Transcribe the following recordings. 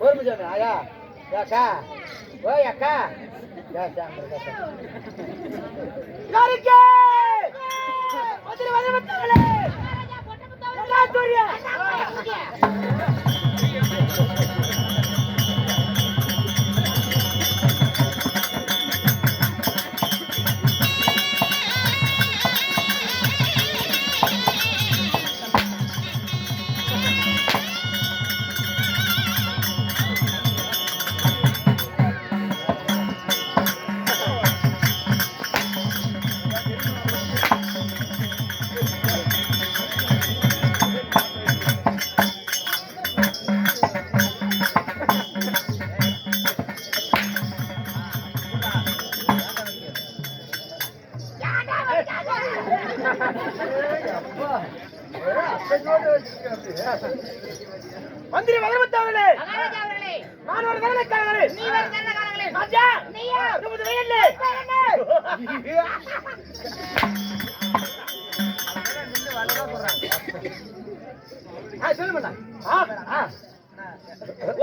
ஒரு நிமிஷம் ஆயா அக்கா ஓய் அக்கா யாருக்கு மதுரை வரவத்தவளே எல்லா சூரிய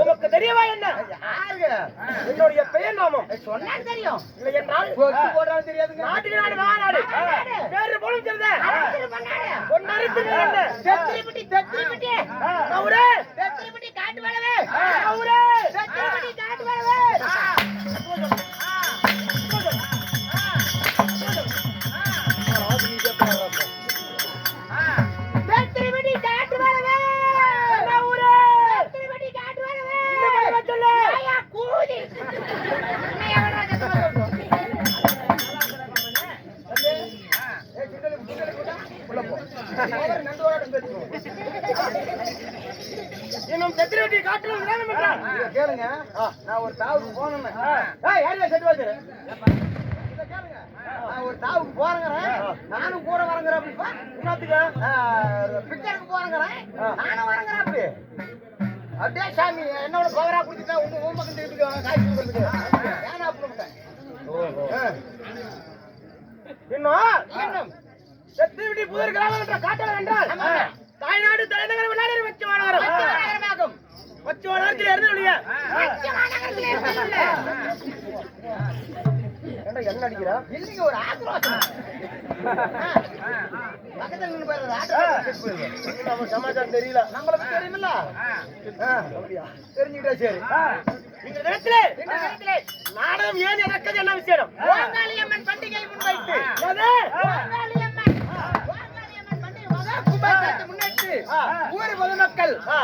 உமக்கு தெரியவா என்ன என்னுடைய பெயர் நாமம் சொன்னா தெரியும் இல்லை என்றால் போடுறான்னு தெரியாதுங்க நாட்டுக்கு நாடு மாநாடு பேரு போலும் தெரியுதா பொன்னரசு என்ன தெத்திரிப்பட்டி தெத்திரிப்பட்டி கவுரே தெத்திரிப்பட்டி காட்டு வளவே தெத்திரிப்பட்டி காட்டு வளவே பவரா குடிச்சுட்டா உங்க ஊமக்கம் திருப்பி காய்ச்சி கொடுக்குறது ஏன்னா அப்படி இன்னும் இன்னும் சத்திரவட்டி புதர் கிராமம் என்ற காட்டலம் என்றால். தாய்நாடு தலைநகர் விளையாடு வச்சு மாநகரம் வச்சு மாநகரத்தில் இருந்து ஒழிய ஏண்டா என்ன அடிக்கிறா? இல்லைங்க ஒரு ஆக்ரோஷம். பக்கத்துல நின்று பாரு ஆக்ரோஷம். நம்ம சமாச்சாரம் தெரியல. நம்மளுக்கு தெரியுமில்ல. அப்படியா? தெரிஞ்சுக்கிட்டா சரி. இந்த இந்த நாடகம் ஏன் நடக்குது என்ன விஷயம் பண்டிகை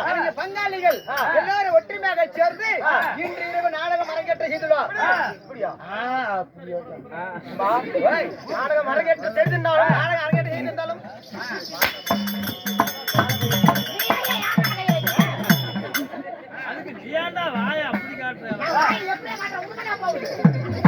அவங்க பங்காளிகள் எல்லாரும் ஒற்றுமையாக சேர்ந்து இன்று இரவு நாடகம் அரங்கேற்ற செய்துள்ளோம். நாடகம் அரங்கேற்ற தெரிஞ்சிருந்தாலும் நாடகம் அரங்கேற்ற செய்திருந்தாலும் இன்று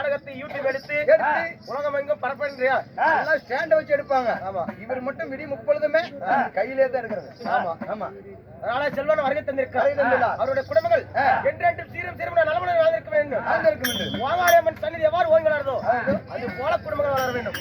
நாடகத்தை யூடியூப் எடுத்து உலகம் எங்கும் பரப்புகிறியா எல்லாம் ஸ்டாண்ட வச்சு எடுப்பாங்க. ஆமா. இவர் மட்டும் விடி முப்பொழுதுமே கையிலே தான் இருக்கிறது ஆமா ஆமா. அதனால செல்வன் வருகை தந்திருக்கார். அவருடைய குடும்பங்கள். என்றென்றும் சீரும் சீரும் நலமுடன் வாழ்ந்திருக்க வேண்டும். வாழ்ந்திருக்கும் என்று. வாங்காளியம்மன் சன்னிதி எவ்வாறு ஓங்குகிறாரோ அது போல குடும்பங்கள் வளர வேண்டும்.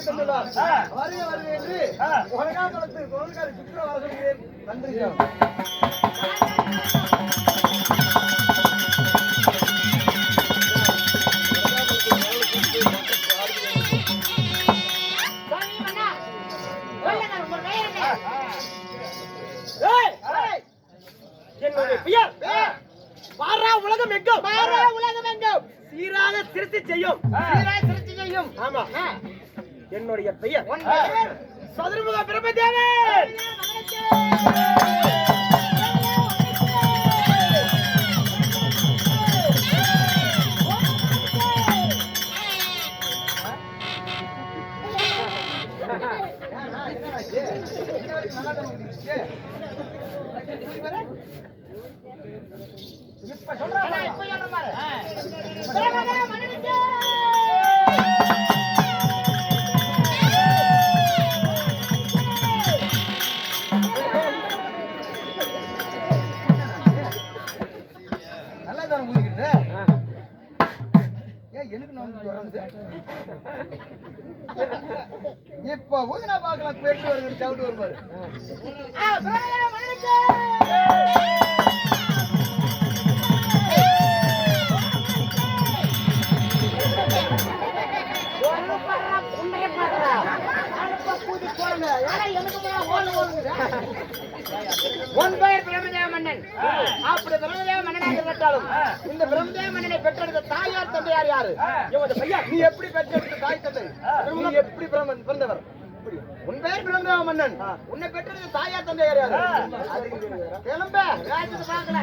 வருகை தந்துள்ளார் வருகை வருகை என்று ஆ. உலகாபலத்து குரல்காரர் சுப்பரவரசன் நன்றிக்கிறோம் சுவாமி சதுர்முக பிரம்மதேவன் நல்லா ஏன் எனக்கு இப்ப ஊதினா பார்க்கலாம் பெட்டு வருது சவுட்டு உன் பெயர் பிரம்மதேவ மன்னன். அப்படி பிரம்மதேவ மன்னனாக இருக்கட்டாலும் இந்த பிரம்மதேவ மன்னனை பெற்றெடுத்த தாயார் தந்தையார் யாரு? எவனது பையா, நீ எப்படி பெற்றெடுத்த தாய் தந்தை? நீ எப்படி பிறந்த- பிறந்தவர்? உன் பெயர் பிரம்மதேவ மன்னன். உன்னை பெற்றெடுத்த தாயார் தந்தையார் யாரு? அது இங்க கிளம்ப வேகத்துக்கு பார்க்கல.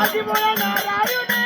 అది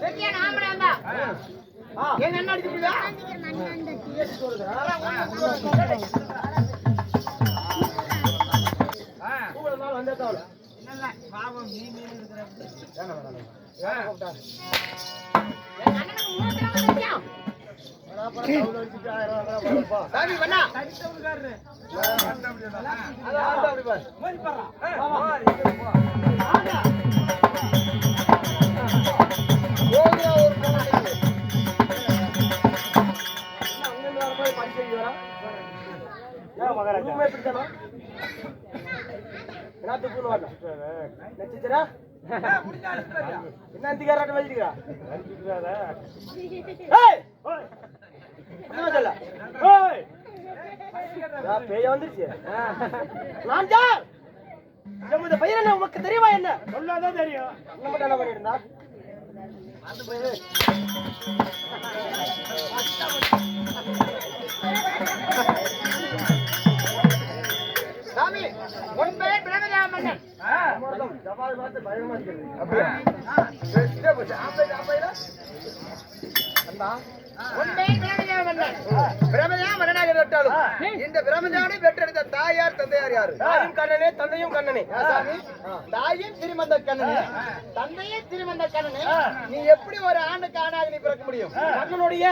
சரியான ஆம்பளை இருந்தா. சரியான ஆம்பளை என்ன திகாராட்டம் வச்சிருக்கா? சொல்ல? பேய வந்துருச்சு. நான் யார்? நமது பையன் என்ன உனக்கு தெரியுமா என்ன சொல்லாதான் தெரியும் மட்டும் என்ன பண்ணிருந்தா அந்த பையன் சாமி, உன் பெயர் பிரம்மதேவ மன்னன். அமிர்தம், ஜபால் பார்த்து பயங்கரமா. அப்படியா? பெஸ்டா போச்சு. ஆம்பளை, ஆம்பளைடா? அண்ணா, உன் பெயர் பிரம்மதேவ மன்னன். பிரமதா மன்னனாக இருந்தாலும் இந்த பிரமதானை பெற்றெடுத்த தாயார் தந்தையார் யாரு? தாயும் கண்ணனே தந்தையும் கண்ணனே. தாயும் திருமந்த கண்ணனே. தந்தையே திருமந்த கண்ணனே. நீ எப்படி ஒரு ஆண்டுக்கு ஆணாக நீ பிறக்க முடியும்? கண்ணனுடைய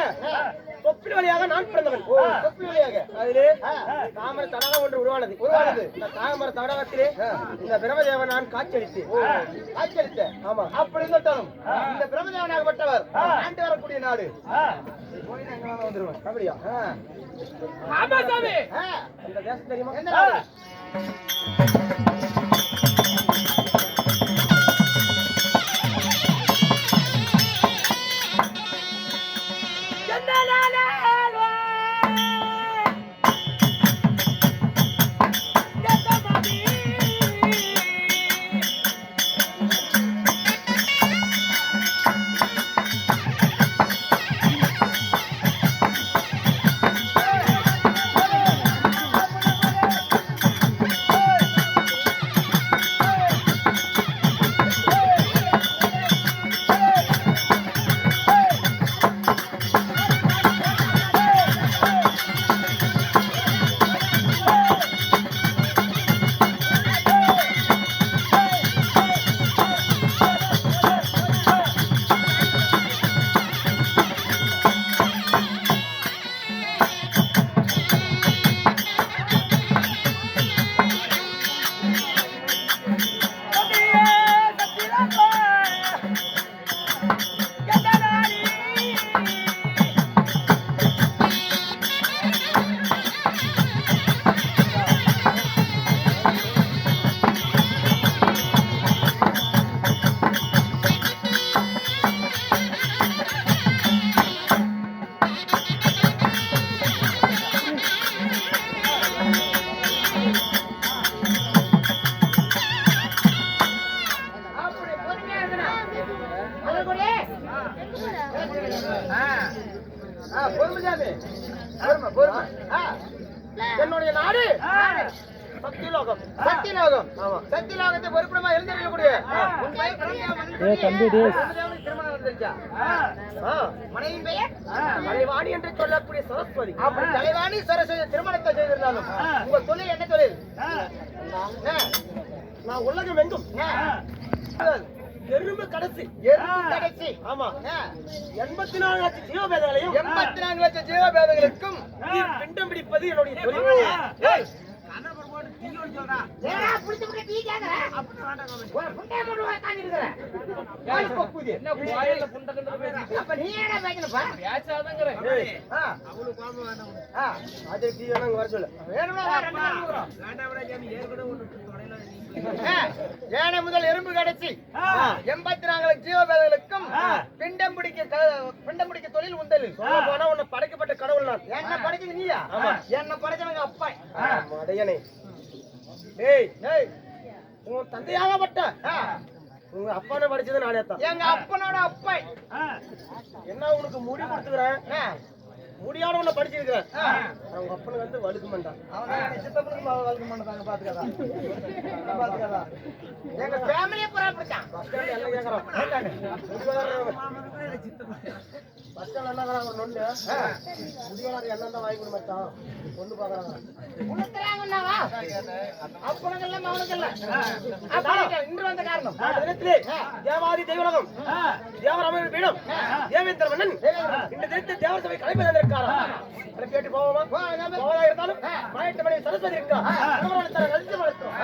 தொப்பில் வழியாக நான் பிறந்தவன். தொப்பில் வழியாக. அதிலே? தாமர தடாகம் ஒன்று உருவானது. உருவானது. இந்த தாமர தடாகத்திலே இந்த பிரமதேவன் நான் காட்சியளித்தேன். காட்சியளித்தேன். ஆமா. அப்படி இருந்தாலும் இந்த பிரமதேவனாகப்பட்டவர் ஆண்டு வரக்கூடிய நாடு. வந்துருவேன். அப்படியா ஆமா சாமி. இந்த தேசம் தெரியுமா? என்னுடைய நாடு. சத்தியலோகம். ஆமா. சத்தியலோகத்தை பொறுப்பிடமா எழுந்திருக்கக்கூடிய உன் பெயர் கலைவாணி என்று சொல்லக்கூடிய சரஸ்வதி. அப்படி கலைவாணி சரஸ்வதி திருமணத்தை செய்திருந்தாலும் உங்க தொழில் என்ன தொழில்? நான் உலகம் எங்கும் எறும்பு கடைசி. எறும்பு கடைசி. ஆமா. எண்பத்தி நாலு லட்சம் ஜீவபேதங்களையும் எண்பத்தி நான்கு லட்சம் ஜீவபேதங்களுக்கும் பிண்டம் பிடிப்பது என்னுடைய தொழில். வேணும்னா ஏனை முதல் எறும்பு கடைசி எண்பத்தி நாலு ஜீவபேதங்களுக்கும் பிண்டம் பிடிக்க பிண்டம் பிடிக்க தொழில் உண்டல் சொல்ல போனா உன்னை படைக்கப்பட்ட கடவுள் நான். என்ன படைச்சது நீயா? என்ன படைச்சவங்க அப்பா. அடையனே. ஏய் ஏய் உன் தந்தையாகப்பட்ட உங்க அப்பானை படிச்சது நானே தான். எங்க அப்பனோட அப்பா என்ன உனக்கு முடி கொடுத்துக்கிறேன்? முடியாத ஒண்ணு படிச்சிருக்கிறேன் அவங்க அப்பனுக்கு வந்து வழுக்க மாட்டான் எங்க ஃபேமிலியே பூரா அப்படித்தான் பஸ் ஸ்டாண்ட் எல்லாம் கேக்குறான். முடிவாளர் பஸ் ஸ்டாண்ட் என்ன ஒரு நொண்ணு முடிவாளர் என்ன வாங்கி கொடு மச்சான். பொண்ணு பாக்குறாங்க உணர்த்துறாங்கன்னாவா இன்று வந்த காரணம். தினத்திலே தேவாதி தெய்வலகம் தேவராமன் பீடம் தேவேந்திர மன்னன் இந்த தினத்தில் தேவர் சபை கலைப்பதற்காரா அதை கேட்டு போவோமா? போவதா இருந்தாலும் பதினெட்டு மணி சரஸ்வதி இருக்கா? கழித்து வளர்த்தோம்